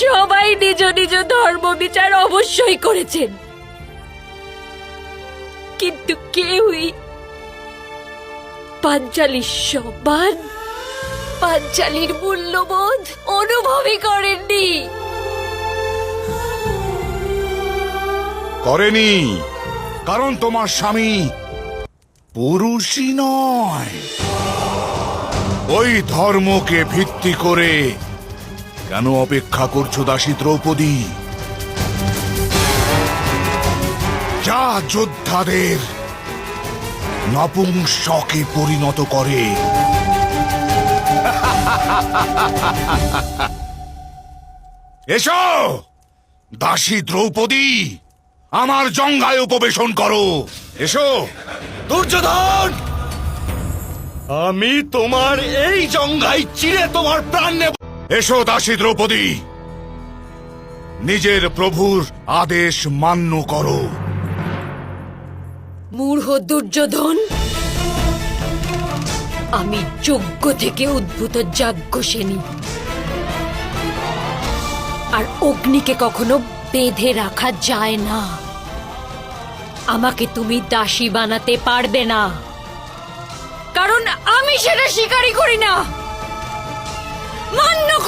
সবাই নিজ নিজ ধর্ম বিচার অবশ্যই করেছেন। কিন্তু কেউই পাঞ্চালির সম্মান পাঞ্চালির মূল্যবোধ অনুভবই করেননি। করেনি, কারণ তোমার স্বামী পুরুষই নয়। ওই ধর্মকে ভিত্তি করে কেন অপেক্ষা করছ দাসী দ্রৌপদী? যা যোদ্ধাদের নপুংসকে পরিণত করে। এসো, দাসী দ্রৌপদী, আমার জঙ্গায় উপবেশন করো। এসো। দুর্যোধন! আমি তোমার এই জঙ্গায় চিরে তোমার প্রাণ নেব। এসো দাসী দ্রৌপদী। নিজের প্রভুর আদেশ মান্য করো। মূঢ় দুর্যোধন, আমি যজ্ঞ থেকে উদ্ভূত যাজ্ঞসেনী আর অগ্নিকে কখনো বেঁধে রাখা যায় না। আমাকে তুমি দাসী বানাতে পারবে না। কারণ আমি সেটা স্বীকারই করি না। মান্য করি না